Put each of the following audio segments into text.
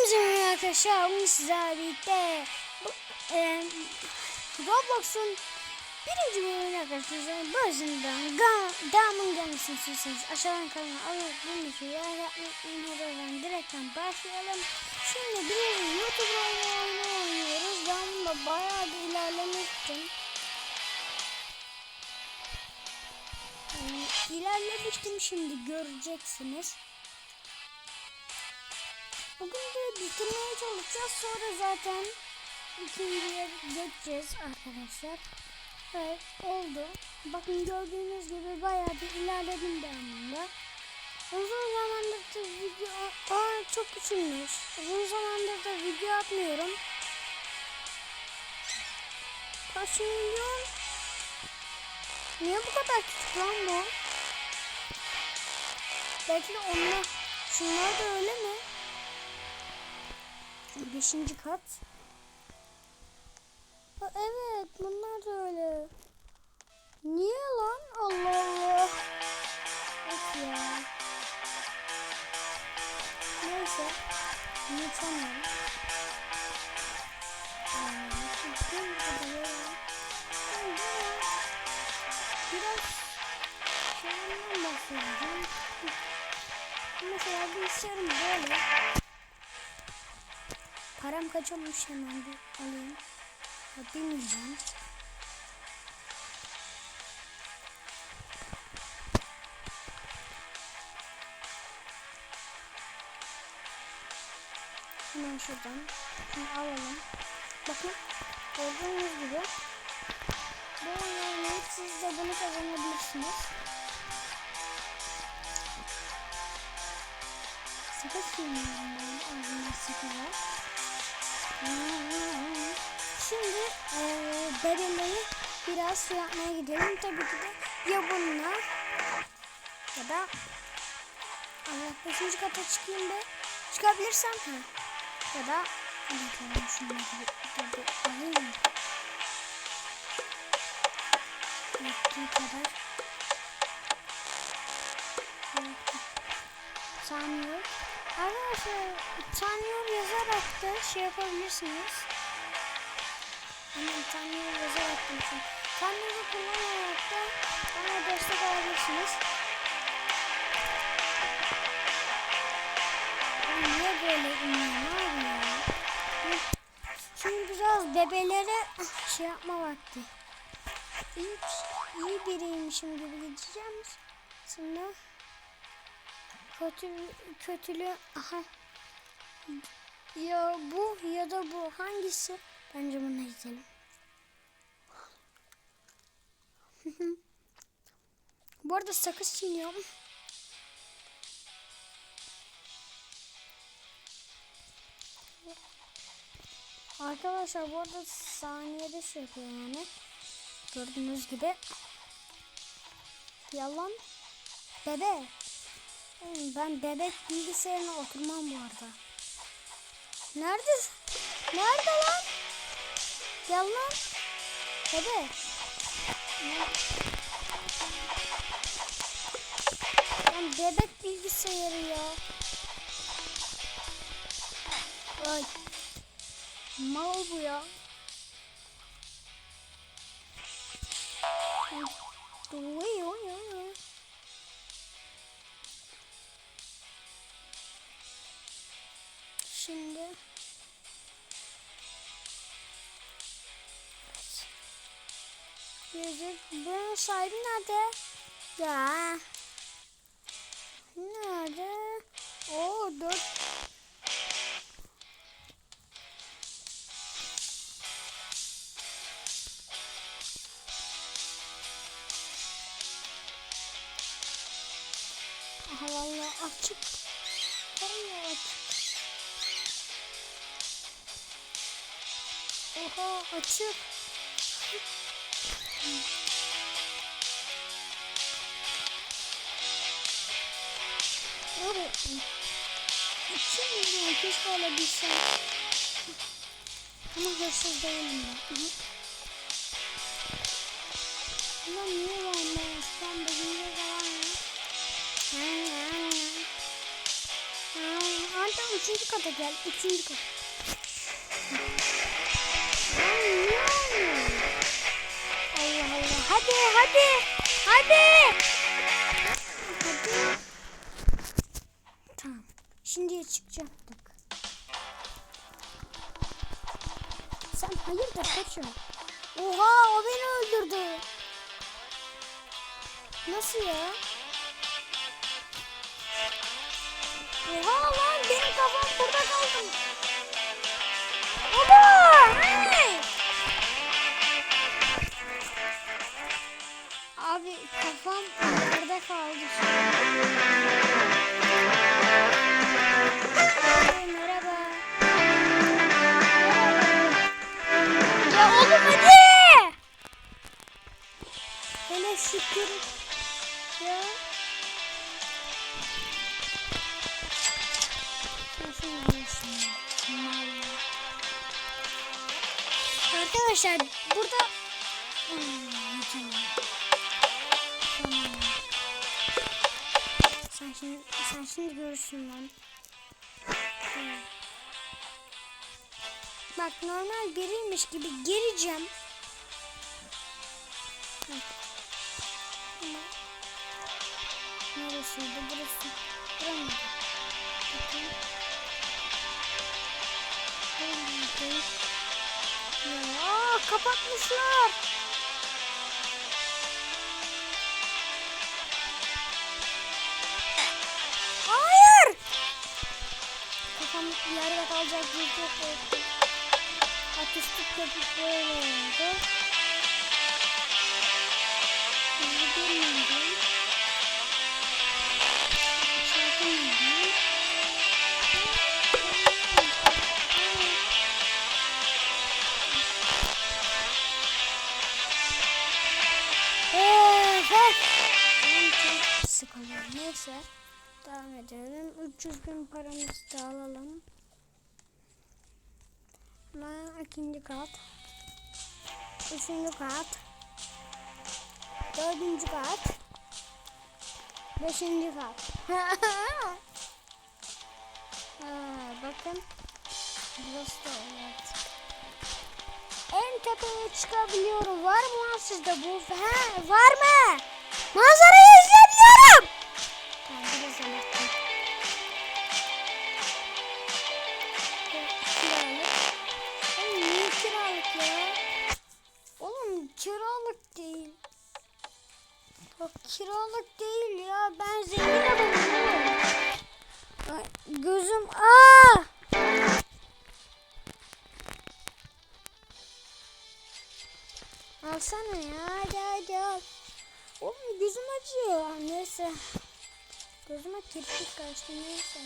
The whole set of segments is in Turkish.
Hepinize arkadaşlar. Bugün sizlerle birlikte bu, e, Roblox'un birinci bölümünü arkadaşlar. Başından devamın gelmesini istiyorsanız aşağıdan kanalıma abone olmayı like yapmayı unutmayın. Direkten başlayalım. Şimdi bir YouTube oyunu oynuyoruz. Ben bayağı bir ilerlemiştim. Yani ilerlemiştim şimdi göreceksiniz. Bugün de bitirmeye çalışacağız. Sonra zaten ikinciye geçeceğiz arkadaşlar. Evet oldu. Bakın gördüğünüz gibi bayağı bir ilerledim bunda. Uzun zamandır da video... Aa çok küçülmüş. Uzun zamandır da video atmıyorum. Kaç milyon? Niye bu kadar küçük lan bu? Belki de onlar... Şunlar da öyle mi? Beşinci kat. Ha, evet bunlar da öyle. Niye lan? Allah Allah. Of ya. Neyse. Unutamıyorum. Biraz şeyden bahsedeceğim. Mesela bilgisayarım böyle. Param kaç olmuş hemen bir alayım. Ya bilmeyeceğim. Hemen şuradan şunu alalım. Bakın gördüğünüz gibi bu oyunu siz de bunu kazanabilirsiniz. Sakız filmiyorum ben ağzımda sakızlar. Şimdi e, bebeleri biraz şey yapmaya gidelim. Tabii ki de ya bununla ya da Allah beşinci kata çıkayım be. Çıkabilirsem ha. Ya da bakalım şunları bir alayım yazarak da şey yapabilirsiniz. Ama tanıyor yazarak için. Tanıyor'u kullanarak da bana destek alabilirsiniz. Niye böyle iniyorum abi ya? Şimdi biraz bebelere şey yapma vakti. İyi, iyi biriymişim gibi gideceğim. Sonra kötü kötülü aha ya bu ya da bu hangisi bence bunu izleyelim bu arada sakız çiğniyorum Arkadaşlar bu arada saniyede şey yapıyor yani. Gördüğünüz gibi. Yalan. Bebe. Ben bebek bilgisayarına oturmam bu arada. Nerede? Nerede lan? Gel lan. Bebe. Ben bebek bilgisayarı ya. Ay. Mal bu ya. Ya. Bunun sahibi nerede? Ya. Nerede? Oo dört. Aha vallahi açık. Vallahi açık. Oha açık. 2 milyon keşke alabilsem. Ama hırsız değilim ben. Ulan niye var var ya? Anne Tamam tamam üçüncü kata gel. Üçüncü kat. Lan niye olmuyor? Allah Allah. Hadi. Hadi. Hadi. Şimdi çıkacaktık. Sen hayırdır kaçın? Oha o beni öldürdü. Nasıl ya? Oha lan benim kafam burada kaldı. Baba! Arkadaşlar burada. Sen şimdi sen şimdi görürsün lan. Bak normal biriymiş gibi geleceğim. Kapatmışlar. Hayır. Kafam yerde kalacak diye çok korktum. Akustik yapıp böyle oldu. Bilmiyorum. Neyse. Devam edelim. 300 bin paramızı da alalım. Hemen ikinci kat. Üçüncü kat. Dördüncü kat. Beşinci kat. ha, bakın. Burası da evet. En tepeye çıkabiliyorum. Var mı sizde bu? He, var mı? Manzarayı izleyebiliyorum. Ya? Oğlum kiralık değil. Bak kiralık değil ya. Ben zengin adamım. Gözüm aa! Alsana ya hadi hadi al. Oğlum gözüm acıyor. Neyse. Gözüme kirpik kaçtı neyse.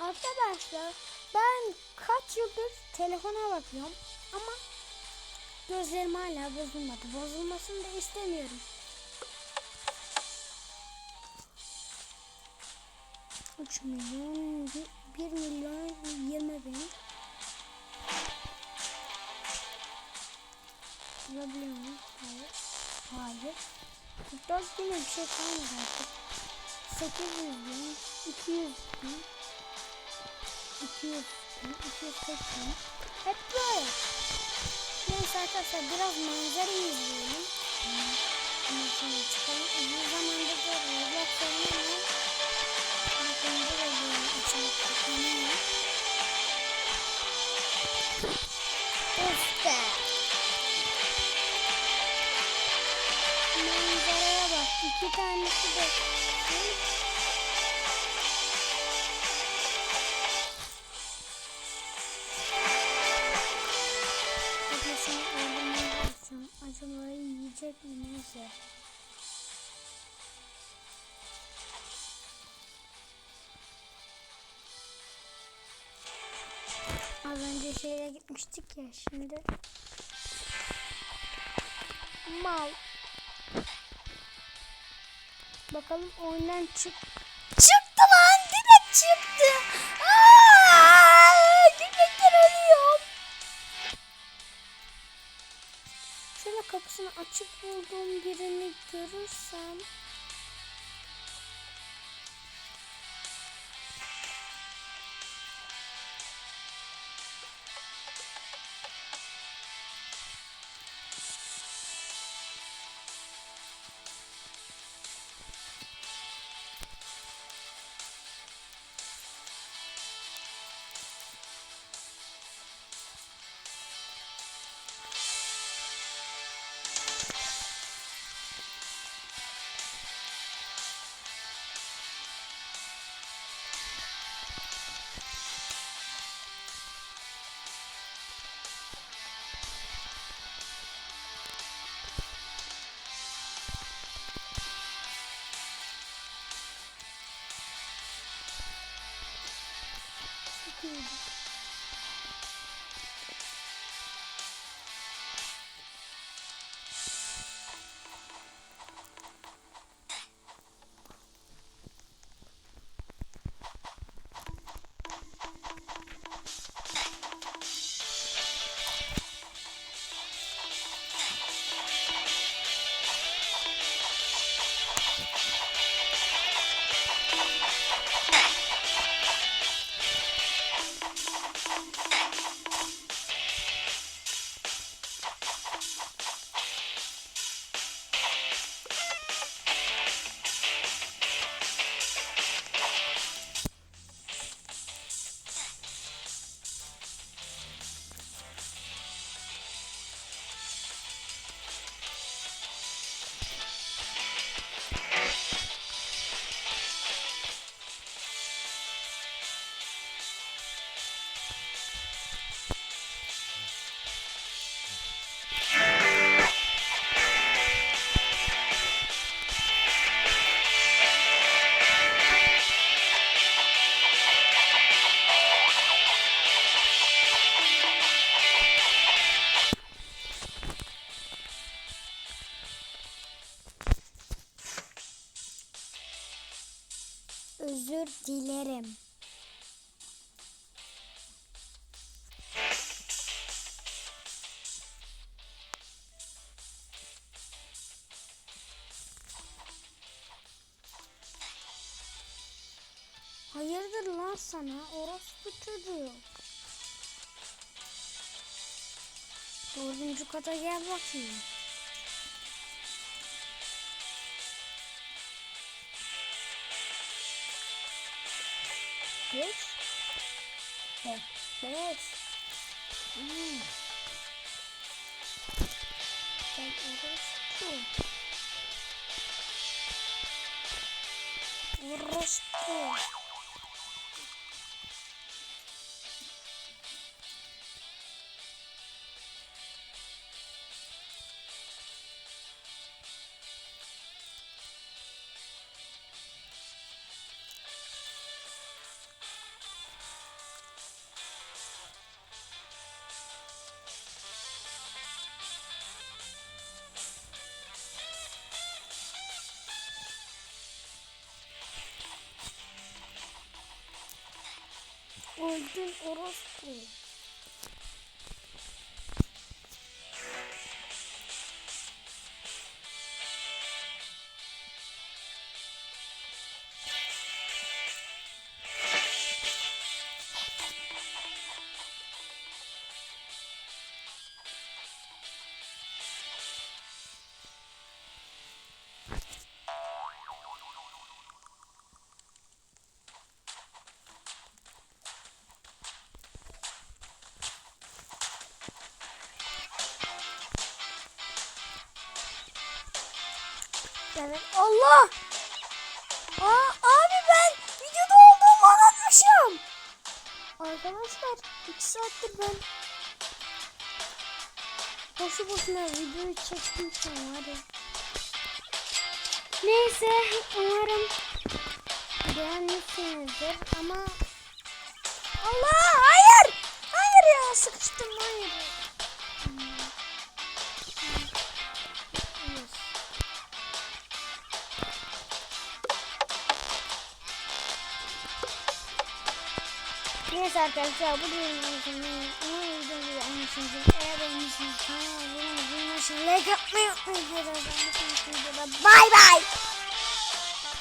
Arkadaşlar ben kaç yıldır telefona bakıyorum ama gözlerim hala bozulmadı. Bozulmasını da istemiyorum. Üç milyon, bir- bir milyon yirmi bin. Bulabiliyor muyum? Hayır. Hayır. 44 bine bir şey kalmadı artık. 800 bin, 200 bin, 200 bin, 240 bin. Hep böyle. Neyse arkadaşlar biraz manzara izleyelim. Mi neyse. Az önce şeye gitmiştik ya şimdi. Mal. Bakalım oyundan çık. Çıktı lan direkt çıktı. Kapısını açık bulduğum birini görürsem. İyiydi. Özür dilerim. Hayırdır lan sana orospu çocuğu. Dördüncü kata gel bakayım. Geç. Evet. Evet. Hmm. Sen orospu. Orospu. Öldün orospu. Evet. Allah! Aa, abi ben videoda olduğumu anlatmışım. Arkadaşlar 2 saattir ben boşu boşuna videoyu çektim hadi. Neyse umarım beğenmişsinizdir ama Allah hayır! Hayır ya sıkıştım hayır. Hmm. Neyse arkadaşlar bu videonun sonuna umarım videoyu beğenmişsinizdir. Eğer beğenmişsiniz kanalıma abone olmayı unutmayın. Like atmayı unutmayın. Bay bay.